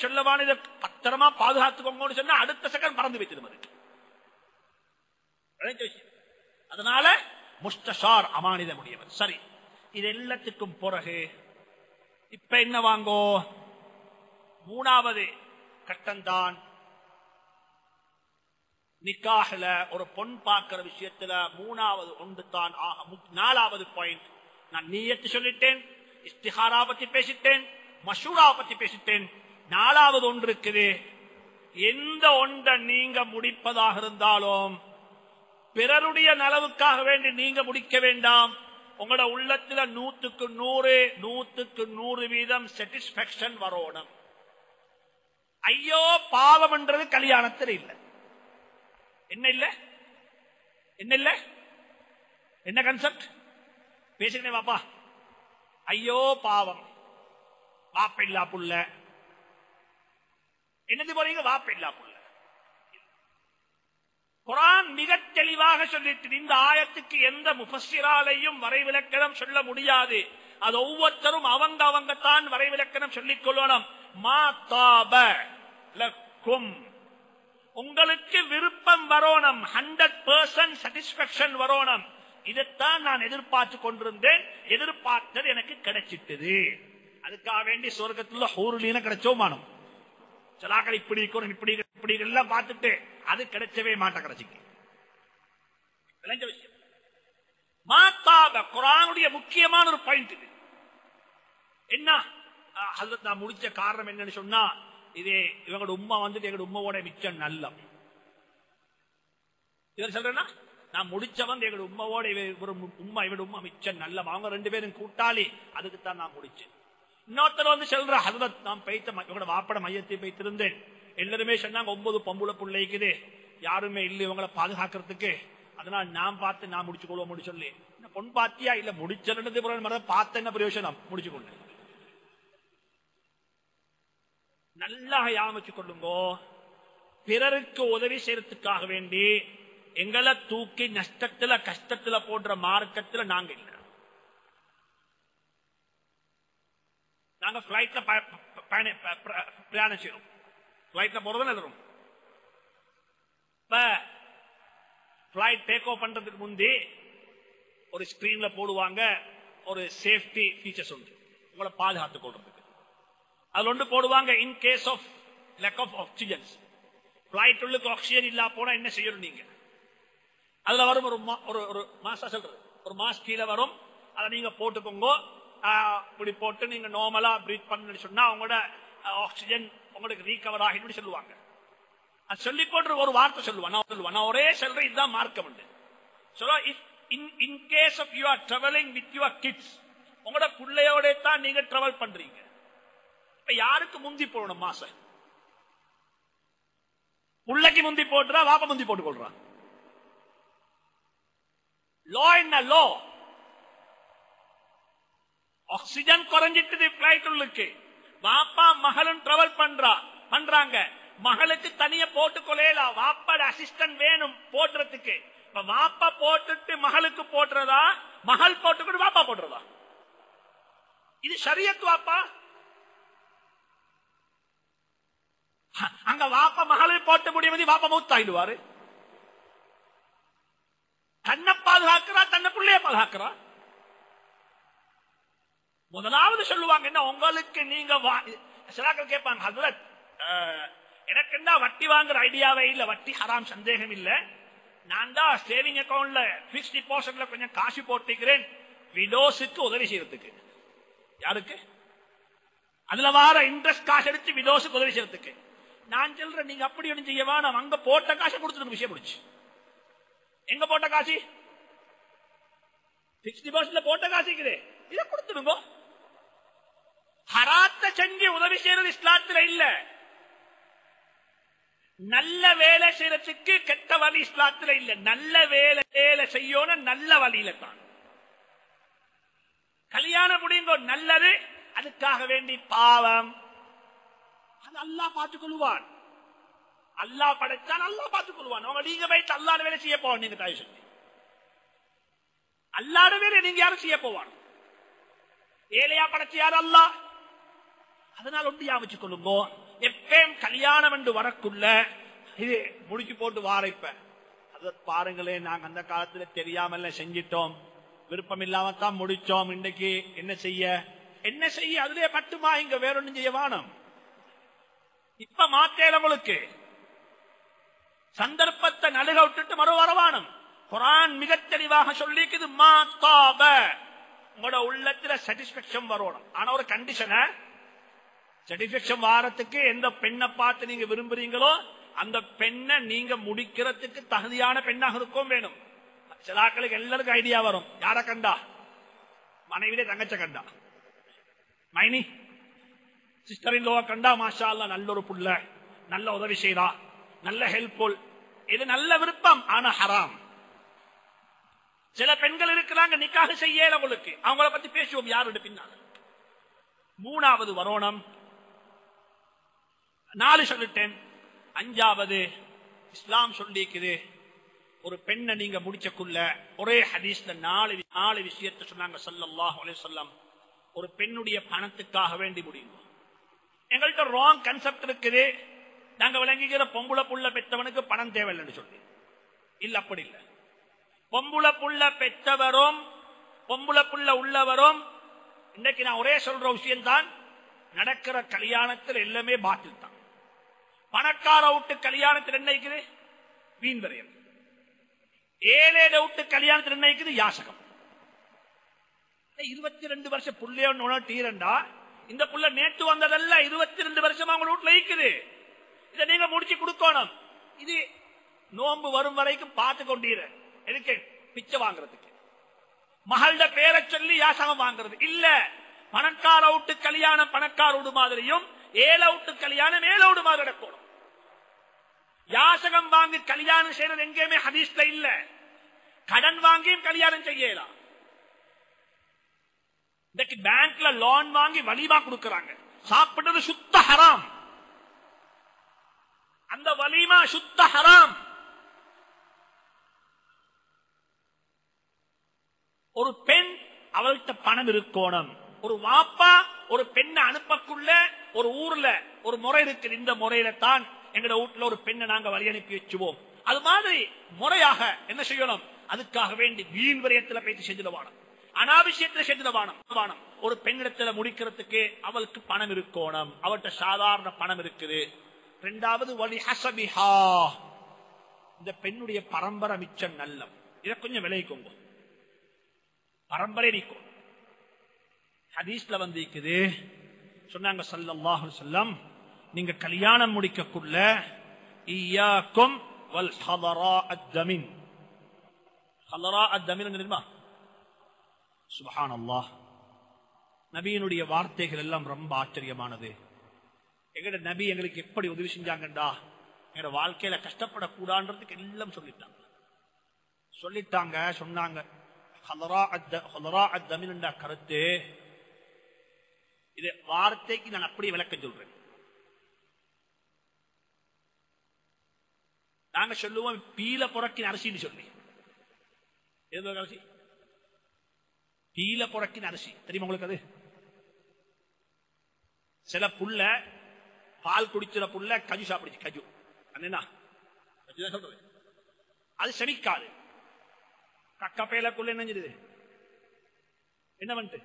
சொல்லவான இதை பத்திரமா பாதுகாத்துக்கோங்கன்னு சொன்னா அடுத்த செகண்ட் மறந்து வைத்திடும் அதனால முஸ்தஷார் அமானித முடியவர் சரி. இது எல்லாத்துக்கும் பிறகு இப்ப என்ன வாங்கோ? மூணாவது கட்டம்தான் நிக்காஹ்ல ஒரு பொன் பார்க்கிற விஷயத்துல மூணாவது ஒன்று தான் ஆக நாலாவது பாயிண்ட் நான் நீயத்து சொல்லிட்டேன் இஸ்திஹாரா பத்தி பேசிட்டேன் மஷூரா பத்தி பேசிட்டேன். நாலாவது ஒன்று இருக்குது எந்த ஒன்றை நீங்க முடிப்பதாக இருந்தாலும் பிறருடைய நலவுக்காக வேண்டி நீங்க முடிக்க வேண்டாம். உங்களோட உள்ளத்துல நூத்துக்கு நூறு நூத்துக்கு நூறு வீதம் சாட்டிஸ்பாக்சன் வரணும். ஐயோ பாவம்ன்றது கல்யாணத்தில் இல்லை. என்ன இல்ல? என்ன இல்ல? என்ன கன்செப்ட் பேசுகிறேன் பாப்பா ஐயோ பாவம். வாப்ப புள்ள. என்னது போறீங்க வாப்ப புள்ள குரான் மிக தெளிவாக சொல்லிட்டு இந்த ஆயத்துக்கு எந்த முஃபஸ்ஸிராலையும் வரைவிலக்கணம் சொல்ல முடியாது. அது ஒவ்வொருத்தரும் அவங்க அவங்க தான் வரைவிலக்கணம் சொல்லிக் கொள்ளணும். மா தாப லக்கும். உங்களுக்கு விருப்பம் வரணும். ஹண்ட்ரட் பர்சன்ட் சாட்டிஸ்பாக்சன் வரணும். இதைத்தான் நான் எதிர்பார்த்து கொண்டிருந்தேன். எதிர்பார்த்தது எனக்கு கிடைச்சிட்டது. அதுக்காக வேண்டி சொர்க்கத்துல ஹூருலீன கிடைச்சோமானம். சிலாக்கள் இப்படி இருக்கணும் இப்படி இப்படி எல்லாம் பார்த்துட்டு அது கிடைச்சவே மாட்டேன் கிடைச்சிக்கு விளைஞ்ச விஷயம். மாத்தாப குரானுடைய முக்கியமான ஒரு பாயிண்ட் இது. என்ன? அஹ், நான் முடிச்ச காரணம் என்னன்னு சொன்னா இது இவங்களோட உம்மா வந்துட்டு எங்களோட உமாவோட மிச்சம் நல்லம். இவர் சொல்றேன்னா நான் முடிச்சவன் எங்களோட உம்மாவோட இவ ஒரு உம்மா இவட உண்மை மிச்சம் நல்ல அவங்க ரெண்டு பேரும் கூட்டாளி அதுக்கு தான் நான் முடிச்சேன். இன்னொருத்தர் வந்து சொல்ற ஹசரத் நான் பெய்த்த ம- இவங்களோட வாப்பட மையத்தை பெய்த்திருந்தேன். எல்லாருமே சொன்னாங்க ஒன்பது பொம்புல பிள்ளைக்குது யாருமே இல்லை இவங்களை பாதுகாக்கிறதுக்கு. அதனால நான் பார்த்து நான் முடிச்சு கொள்வோம் சொல்லி. பொன் பாத்தியா? இல்ல முடிச்சது பார்த்த என்ன பிரயோஜனம் முடிச்சு கொண்டு நல்லா யாமிச்சு கொள்ளுங்கோ பிறருக்கு உதவி செய்யறதுக்காக வேண்டி எங்களை தூக்கி நஷ்டத்துல கஷ்டத்துல போடுற மார்க்கத்துல நாங்க இல்ல. நாங்க பிளைட்ல பிரயாணம் செய்யறோம் பிளைட்ல போறதும் எழுதுறோம் இப்ப பிளைட் டேக் ஆஃப் பண்றதுக்கு முந்தி ஒரு ஸ்கிரீன்ல போடுவாங்க ஒரு சேஃப்டி ஃபீச்சர்ஸ் உண்டு. உங்களை பாதுகாத்துக் கொள்றதுக்கு. அதுல ஒன்று போடுவாங்க in case of lack of oxygens flight உள்ளுக்கு ஆக்சிஜன் இல்லா போனா என்ன செய்யணும் நீங்க? அதுல வரும் ஒரு மா- ஒரு ஒரு மாசா சொல்றது. ஒரு மாஸ் கீழே வரும். அதை நீங்க போட்டுக்கோங்க. இப்படி போட்டு நீங்க நார்மலா பிரீத் பண்ணு சொன்னா அவங்களோட ஆக்சிஜன் உங்களுக்கு ரீகவர் ஆகிடும் சொல்லுவாங்க. அது சொல்லி போட்டு ஒரு வார்த்தை சொல்லுவான். நான் சொல்லுவான். நான் ஒரே சொல்றேன் இதுதான் மார்க்கம் உண்டு. சொல்ல in case of you are travelling with your kids உங்களோட பிள்ளையோட தான் நீங்க டிராவல் பண்றீங்க. இப்ப யாருக்கு முந்தி போடணும் மாச புள்ளைக்கு முந்தி போட்டுறா வாப்ப முந்தி போட்டு கொள்றான் லோ என்ன? லோ ஆக்சிஜன் குறைஞ்சிட்டது பிளைட் உள்ளுக்கு. வாப்பா மகளும் டிராவல் பண்றா பண்றாங்க. மகளுக்கு தனியா போட்டு கொலையலாம் வாப்பாட அசிஸ்டன்ட் வேணும் போடுறதுக்கு. வாப்பா போட்டுட்டு மகளுக்கு போட்டுறதா மகள் போட்டுக்கிட்டு வாப்பா போட்டுறதா இது சரியத்து வாப்பா. அங்க வாப்பா மகளை போட்டு முடியும் வாப்பா மூத்தாயிடுவாரு. தன்னை பாதுகாக்கிறா தன்னை பிள்ளைய பாதுகாக்கிறா. முதலாவது சொல்லுவாங்க என்ன உங்களுக்கு நீங்க வா- சிலாக்கள் கேட்பாங்க ஹசரத் எனக்கு என்ன வட்டி வாங்குற ஐடியாவே இல்ல வட்டி ஹராம் சந்தேகம் இல்ல. நான் தான் சேவிங் அக்கவுண்ட்ல பிக்ஸ் டிபாசிட்ல கொஞ்சம் காசு போட்டுக்கிறேன். விடோஸுக்கு உதவி செய்யறதுக்கு. யாருக்கு? அதுல வார இன்ட்ரெஸ்ட் காசு எடுத்து விடோஸுக்கு உதவி செய்யறதுக்கு. நான் சொல்றேன் நீங்க அப்படி ஒன்றும் செய்ய நான் அங்க போட்ட காசை கொடுத்துருங்க விஷயம் முடிச்சு. எங்க போட்ட காசு? பிக்ஸ் டிபாசிட்ல போட்ட காசு இதை கொடுத்துருங்க ஹராத்த செஞ்சு உதவி செய்யறது இஸ்லாத்துல இல்ல. நல்ல வேலை செய்யறதுக்கு கெட்ட வழி இஸ்லாத்துல இல்ல. நல்ல வேலை வேலை செய்யணும் நல்ல வழியில தான் கல்யாணம் முடியுங்க நல்லது அதுக்காக வேண்டி பாவம். அது அல்லாஹ் பார்த்துக் கொள்வான். அல்லாஹ் படைச்சான் அல்லாஹ் பார்த்துக் கொள்வான். நீங்க போயிட்டு அல்லாத வேலை செய்ய போவான் நீங்க தாய் சொல்லி அல்லாத வேலை நீங்க யாரும் செய்ய போவான் ஏழையா படைச்ச யாரும் அல்லாஹ்? அதனால ஒன்று யாவச்சு எப்பயும் கல்யாணம் என்று வரக்குள்ள இது முடிச்சு போட்டு வாரைப்ப அதை பாருங்களே நாங்க அந்த காலத்துல தெரியாமல செஞ்சிட்டோம். விருப்பம் இல்லாம தான் முடிச்சோம். இன்னைக்கு என்ன செய்ய? என்ன செய்ய? அதுலயே மட்டுமா இங்க வேற ஒன்றும் செய்ய வானம். இப்ப மாத்தேல உங்களுக்கு. சந்தர்ப்பத்தை நழுக விட்டுட்டு மறு வரவானம் குரான் மிக தெளிவாக சொல்லிக்குது மாத்தாப. உங்களோட உள்ளத்துல சாட்டிஸ்பேக்ஷன் வரணும் ஆனா ஒரு கண்டிஷனை சாட்டிஸ்பேக்ஷன் வாரத்துக்கு எந்த பெண்ணை பார்த்து நீங்க விரும்புறீங்களோ அந்த பெண்ணை நீங்க முடிக்கிறதுக்கு தகுதியான பெண்ணாக இருக்கும் வேணும். சிலாக்களுக்கு எல்லாருக்கும் ஐடியா வரும். யார கண்டா? மனைவிலே தங்கச்ச கண்டா. மைனி சிஸ்டரின் லோவா கண்டா மாஷா அல்லா நல்ல ஒரு புள்ள நல்ல உதவி செய்தா நல்ல ஹெல்ப்ஃபுல் இது நல்ல விருப்பம் ஆனா ஹராம். சில பெண்கள் இருக்கிறாங்க நிக்காக செய்யல உங்களுக்கு. அவங்கள பத்தி பேசுவோம் யாரோட பின்னால்? மூணாவது வரோணம் நாலு சொல்லிட்டேன். அஞ்சாவது இஸ்லாம் சொல்லிக்குது. ஒரு பெண்ணை நீங்க முடிச்சக்குள்ள ஒரே ஹதீஸ்ல நாலு நாலு விஷயத்தை சொன்னாங்க சல்லல்லாஹு அலைஹி ஒரு பெண்ணுடைய பணத்துக்காக வேண்டி முடியும்? எங்கள்கிட்ட ராங் கன்செப்ட் இருக்குது. நாங்க விளங்குகிற பொம்புள புள்ள பெற்றவனுக்கு பணம் தேவையில்லைன்னு சொல்லி. இல்ல அப்படி இல்ல. பொம்புள புள்ள பெற்றவரும் பொம்புள புள்ள உள்ளவரும் இன்னைக்கு நான் ஒரே சொல்ற விஷயம் தான் நடக்கிற கல்யாணத்தில் எல்லாமே பாட்டில் தான். பணக்கார விட்டு கல்யாணத்தில் என்ன இருக்குது வீண் வரையம் ஏழேட விட்டு கல்யாணத்தில் என்ன இருக்குது யாசகம் இருபத்தி ரெண்டு வருஷம் புள்ளையோன்னு டீரண்டா இந்த புள்ள நேற்று வந்ததல்ல இருபத்தி ரெண்டு வருஷமா உங்க வீட்டுல இருக்குது. இதை நீங்க முடிச்சு கொடுக்கணும். இது நோன்பு வரும் வரைக்கும் பார்த்து கொண்டீர. எதுக்கு? பிச்சை வாங்குறதுக்கு. மகள்ட பேரை சொல்லி யாசகம் வாங்குறது. இல்ல. பணக்கார விட்டு கல்யாணம் பணக்கார விடு மாதிரியும் ஏழை விட்டு கல்யாணம் ஏழை விடு மாதிரி நடக்கணும். யாசகம் வாங்கி கல்யாணம் செய்யறது எங்கேயுமே ஹதீஸ்ல இல்ல. கடன் வாங்கியும் கல்யாணம் செய்யலாம். இன்னைக்கு பேங்க்ல லோன் வாங்கி வலிமா கொடுக்கறாங்க. சாப்பிட்டது சுத்த ஹராம். அந்த வலிமா சுத்த ஹராம். ஒரு பெண் அவள்கிட்ட பணம் இருக்கோணும். ஒரு வாப்பா ஒரு பெண்ணை அனுப்பக்குள்ள ஒரு ஊர்ல ஒரு முறை இருக்குது. இந்த முறையில தான் எங்கட வீட்டுல ஒரு பெண்ணை நாங்க வழி அனுப்பி வச்சுவோம். அது மாதிரி முறையாக என்ன செய்யணும்? அதுக்காக வேண்டி வீண் விரயத்துல பேசி செஞ்சிடவானம் அனாவசியத்துல செஞ்சிடவானம் வானம். ஒரு பெண்ணிடத்துல முடிக்கிறதுக்கு அவளுக்கு பணம் இருக்கணும். அவள்கிட்ட சாதாரண பணம் இருக்குது. ரெண்டாவது வழி ஹசபிஹா. இந்த பெண்ணுடைய பரம்பரை மிச்சம் நல்லம். இதை கொஞ்சம் விளைவிக்கோங்க பரம்பரை நீக்கும் ஹதீஸ்ல வந்து இருக்குது சொன்னாங்க சல்லல்லாஹு சொல்லம் நீங்க கல்யாணம் முடிக்கக்குள்ள ஈயாக்கும் வல் ஹதரா அத்தமின். ஹதரா அத்தமின் தெரியுமா? சுபஹான் அல்லாஹ் நபியினுடைய வார்த்தைகள் எல்லாம் ரொம்ப ஆச்சரியமானது. எங்கட நபி எங்களுக்கு எப்படி உதவி செஞ்சாங்கண்டா? எங்க வாழ்க்கையில கஷ்டப்படக்கூடாதுன்றதுக்கு எல்லாம் சொல்லிட்டாங்க. சொல்லிட்டாங்க சொன்னாங்க. கருத்து இது வார்த்தைக்கு நான் அப்படியே விளக்க சொல்றேன். நாங்க சொல்லுவோம் பீல புறக்கின் அரிசின்னு சொல்லி எது அரிசி பீல புறக்கின் அரிசி தெரியுமா உங்களுக்கு அது சில புள்ள பால் குடிச்சிட புள்ள கஜு சாப்பிடுச்சு கஜு என்ன சொல்றது அது செமிக்காது கக்கப்பேலக்குள்ள என்ன செஞ்சது என்ன வந்துட்டு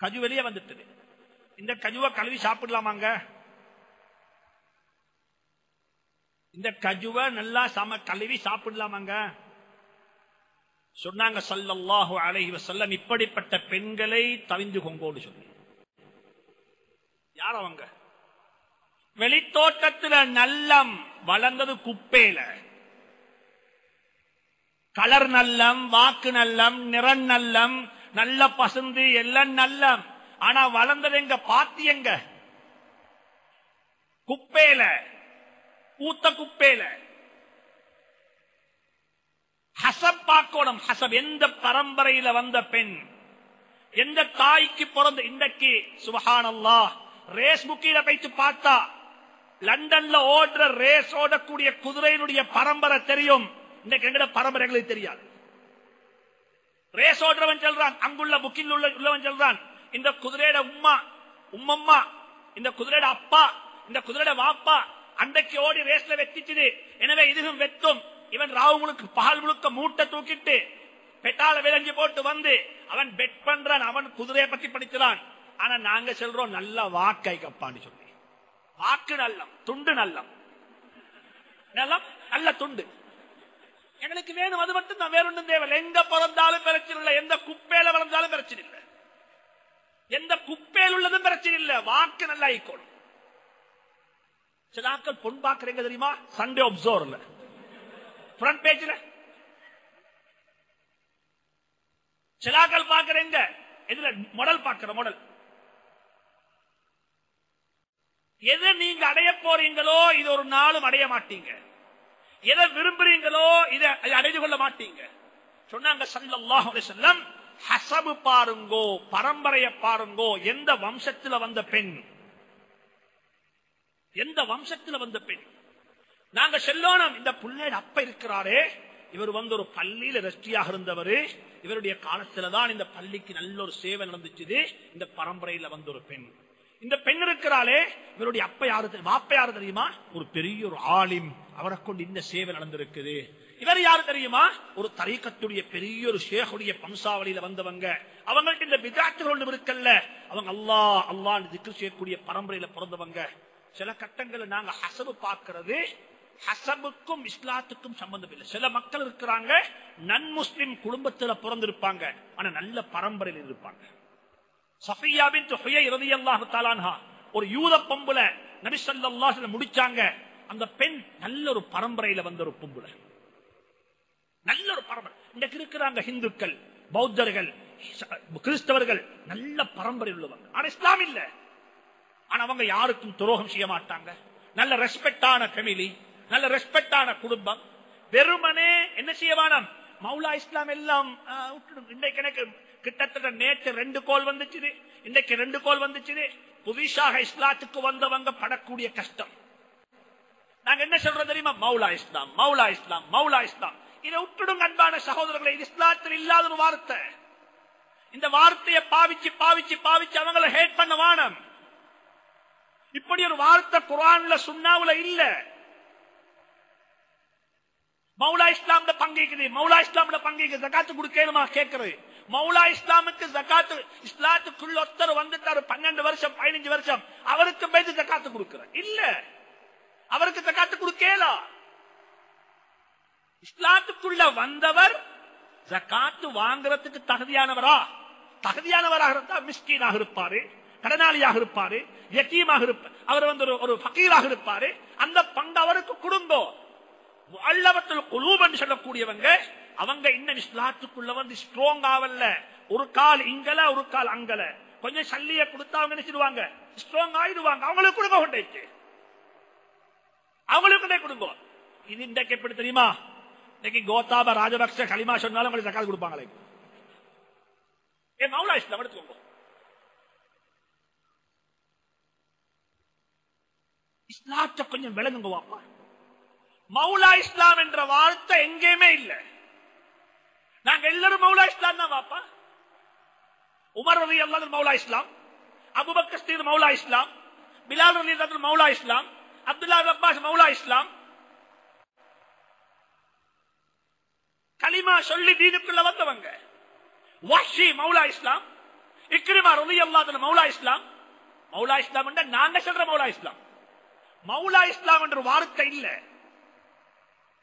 கஜு வெளியே வந்துட்டது இந்த கஜுவை கழுவி சாப்பிடலாமாங்க இந்த கஜுவை நல்லா சம கழுவி சாப்பிடலாமாங்க? சொன்னாங்க சல்லல்லாஹு அலைஹி வஸல்லம் இப்படிப்பட்ட பெண்களை தவிந்து கொங்கோடு சொல்லி யார் அவங்க? வெளித்தோட்டத்துல நல்லம் வளர்ந்தது குப்பையில. கலர் நல்லம் வாக்கு நல்லம் நிறம் நல்லம் நல்ல பசுந்து எல்லாம் நல்லம். ஆனா வளர்ந்தது எங்க? பாத்தி எங்க? குப்பையில. பூத்த குப்பையில. ஹசப் பார்க்கணும். ஹசப் எந்த பரம்பரையில வந்த பெண்? எந்த தாய்க்கு பிறந்த இன்றைக்கு? சுபஹானல்லா ரேஸ் புக்கில போயிட்டு பார்த்தா லண்டன்ல ஓடுற ரேஸ் ஓடக்கூடிய குதிரையினுடைய பரம்பரை தெரியும். இன்றைக்கு எங்கட பரம்பரைகளுக்கு தெரியாது. ரேஸ் ஓடுறவன் சொல்றான் அங்குள்ள புக்கில் உள்ள உள்ளவன் சொல்றான் இந்த குதிரையோட உம்மா உம்மம்மா இந்த குதிரையோட அப்பா இந்த குதிரையோட வாப்பா அன்றைக்கு ஓடி ரேஸ்ல வெத்திச்சுது எனவே இதுவும் வெத்தும் இவன் ராவு முழுக்க பகல் முழுக்க மூட்டை தூக்கிட்டு பெட்டால விளைஞ்சு போட்டு வந்து அவன் பெட் பண்றான். அவன் குதிரையை பத்தி படிக்கிறான் ஆனா நாங்க சொல்றோம் நல்ல வாக்கை கப்பான்னு சொல்லி. வாக்கு நல்லம் துண்டு நல்லம். நல்லம் நல்ல துண்டு. எங்களுக்கு வேணும் அது மட்டும் தான் வேறொன்றும் தேவையில்லை. எங்க பிறந்தாலும் பிரச்சனை இல்லை எந்த குப்பையில வளர்ந்தாலும் பிரச்சனை இல்லை எந்த குப்பையில் உள்ளதும் பிரச்சனை இல்லை வாக்கு நல்லா ஈக்கணும் சில ஆட்கள் பொன் பாக்குறீங்க தெரியுமா? சண்டே ஒப்சர்வ்ல ஃப்ரண்ட் பேஜ்ல சில ஆட்கள் பாக்குறீங்க இதுல மாடல் பாக்குற மாடல் எதை நீங்க அடைய போறீங்களோ இது ஒரு நாளும் அடைய மாட்டீங்க. எதை விரும்புறீங்களோ இதை அடைந்து கொள்ள மாட்டீங்க. சொன்னாங்க சல்லல்லாஹு அலைஹி ஹசபு பாருங்கோ பரம்பரைய பாருங்கோ எந்த வம்சத்துல வந்த பெண் எந்த வம்சத்துல வந்த பெண்? நாங்க செல்லோனம் இந்த புள்ளைய அப்ப இருக்கிறாரே. இவர் வந்து ஒரு பள்ளியில ரெஸ்டியாக இருந்தவர். இவருடைய காலத்துலதான் இந்த பள்ளிக்கு நல்ல ஒரு சேவை நடந்துச்சு இந்த பரம்பரையில வந்த ஒரு பெண். இந்த பெண் இருக்கிறாளே. இவருடைய அப்ப யாரு தெரி- வாப்ப யாரு தெரியுமா? ஒரு பெரிய ஒரு ஆலிம். அவரை கொண்டு இந்த சேவை நடந்திருக்குது. இவர் யாரு தெரியுமா? ஒரு தரீக்கத்துடைய பெரிய ஒரு ஷேகுடைய பம்சாவளியில வந்தவங்க. அவங்கள்ட்ட இந்த விதாட்டுகள் ஒன்று இருக்கல்ல. அவங்க அல்லா அல்லான்னு திக்கு செய்யக்கூடிய பரம்பரையில பிறந்தவங்க. சில கட்டங்களை நாங்க ஹசபு பார்க்கிறது. ஹசபுக்கும் இஸ்லாத்துக்கும் சம்பந்தம் இல்லை. சில மக்கள் இருக்கிறாங்க நன் முஸ்லிம் குடும்பத்துல பிறந்திருப்பாங்க. ஆனா நல்ல பரம்பரையில் இருப்பாங்க. சஃபியாவின் தொகையை ஹுயை ரலியல்லாஹு ஒரு யூத பொம்புல நபிசல்லா ஸல்லல்லாஹு முடிச்சாங்க. அந்த பெண் நல்ல ஒரு பரம்பரையில வந்த ஒரு பொம்புல. நல்ல ஒரு பரம்பரை. இன்றைக்கு இருக்கிறாங்க இந்துக்கள் பௌத்தர்கள் கிறிஸ்தவர்கள் நல்ல பரம்பரை உள்ளவங்க. ஆனா இஸ்லாம் இல்ல. ஆனா அவங்க யாருக்கும் துரோகம் செய்ய மாட்டாங்க. நல்ல ரெஸ்பெக்டான ஃபெமிலி நல்ல ரெஸ்பெக்டான குடும்பம். வெறுமனே என்ன செய்ய வேணாம் மௌலா இஸ்லாம் எல்லாம் விட்டுடும். இன்றைக்கு எனக்கு கிட்டத்தட்ட நேற்று ரெண்டு கோல் வந்துச்சு இன்றைக்கு ரெண்டு கோல் வந்துச்சு புதுசாக இஸ்லாத்துக்கு வந்தவங்க படக்கூடிய கஷ்டம். நாங்க என்ன சொல்றோம் தெரியுமா? மௌலா இஸ்லாம் மௌலா இஸ்லாம் மௌலா இஸ்லாம். இதை விட்டுடும் அன்பான சகோதரர்களை. இது இஸ்லாத்தில் இல்லாத ஒரு வார்த்தை. இந்த வார்த்தையை பாவிச்சு பாவிச்சு பாவிச்சு அவங்கள ஹேட் பண்ண வானம். இப்படி ஒரு வார்த்தை குரான்ல சுண்ணாவுல இல்ல. மௌலா இஸ்லாம்ல பங்கிக்குது. மௌலா இஸ்லாம்ல பங்கிக்கு. ஜக்காத்து கொடுக்கணுமா? கேட்கறது. மௌலா இஸ்லாமுக்கு ஜக்காத்து இஸ்லாத்துக்குள்ள ஒருத்தர் வந்துட்டாரு பன்னெண்டு வருஷம் பதினஞ்சு வருஷம். அவருக்கு பேசி ஜக்காத்து கொடுக்கிற இல்ல. அவருக்கு ஜக்காத்து கொடுக்கலா. இஸ்லாத்துக்குள்ள வந்தவர் ஜக்காத்து வாங்குறதுக்கு தகுதியானவரா? தகுதியானவராக இருந்தா மிஸ்கீனாக இருப்பாரு. கடனாளியாக இருப்பாரு யக்கீமாக இருப்பார் அவர் வந்து ஒரு- ஒரு ஃபகீராக இருப்பாரு. அந்த பங்கு அவருக்கு கொடுங்கோ அல்லவத்தில் குலூபன் சொல்லக்கூடியவங்க அவங்க இன்னும் இஸ்லாத்துக்குள்ள வந்து ஸ்ட்ராங் ஆவல்ல. ஒரு கால் இங்கல ஒரு கால் அங்கல. கொஞ்சம் சல்லிய கொடுத்தா அவங்க நினைச்சிடுவாங்க ஸ்ட்ராங் ஆயிடுவாங்க. அவங்களுக்கு கொடுங்க கொண்டேச்சு அவங்களுக்கு கொண்டே கொடுங்க இது இன்றைக்கு எப்படி தெரியுமா? இன்னைக்கு கோத்தாப ராஜபக்ச களிமா சொன்னாலும் உங்களுக்கு தக்காளி கொடுப்பாங்களே. ஏ மௌலா இஸ்லாம் எடுத்துக்கோங்க. இஸ்லாத்தை கொஞ்சம் விளங்குங்க வாப்பா மௌலா இஸ்லாம் என்ற வார்த்தை எங்கேயுமே இல்லை. நாங்க எல்லாரும் மௌலா இஸ்லாம் தான் வாப்பா. உமர் ரவி அல்லாத மௌலா இஸ்லாம் அபுபக்கஸ்தீர் மௌலா இஸ்லாம் பிலால் ரவி அல்லாத மௌலா இஸ்லாம் அப்துல்லா அப்பாஸ் மௌலா இஸ்லாம். கலிமா சொல்லி தீனுக்குள்ள வந்தவங்க. வஷி மௌலா இஸ்லாம் இக்ரிமா ரவி அல்லாத மௌலா இஸ்லாம். மௌலா இஸ்லாம் என்ற நாங்க சொல்ற மௌலா இஸ்லாம். மௌலா இஸ்லாம் என்ற வார்த்தை இல்ல.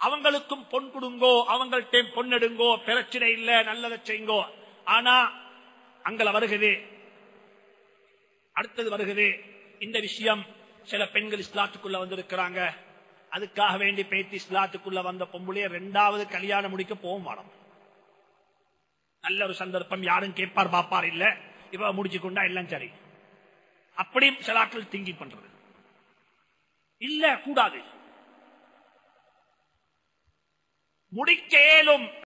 அவங்களுக்கும் பொன் கொடுங்கோ அவங்கள்ட்ட பொன்னெடுங்கோ பிரச்சனை இல்ல நல்லதை செய்யுங்கோ ஆனா அங்கள வருகிறது அடுத்தது வருகிறது இந்த விஷயம் சில பெண்கள் இஸ்லாத்துக்குள்ள வந்திருக்கிறாங்க. அதுக்காக வேண்டி பேத்தி இஸ்லாத்துக்குள்ள வந்த பொம்புளைய ரெண்டாவது கல்யாணம் முடிக்க போகும் வாரம். நல்ல ஒரு சந்தர்ப்பம். யாரும் கேட்பார் பாப்பார் இல்ல. இவ முடிச்சு கொண்டா எல்லாம் சரி. அப்படி சிலாக்கள் திங்கி பண்றது இல்ல கூடாது. முடிக்க இயலும்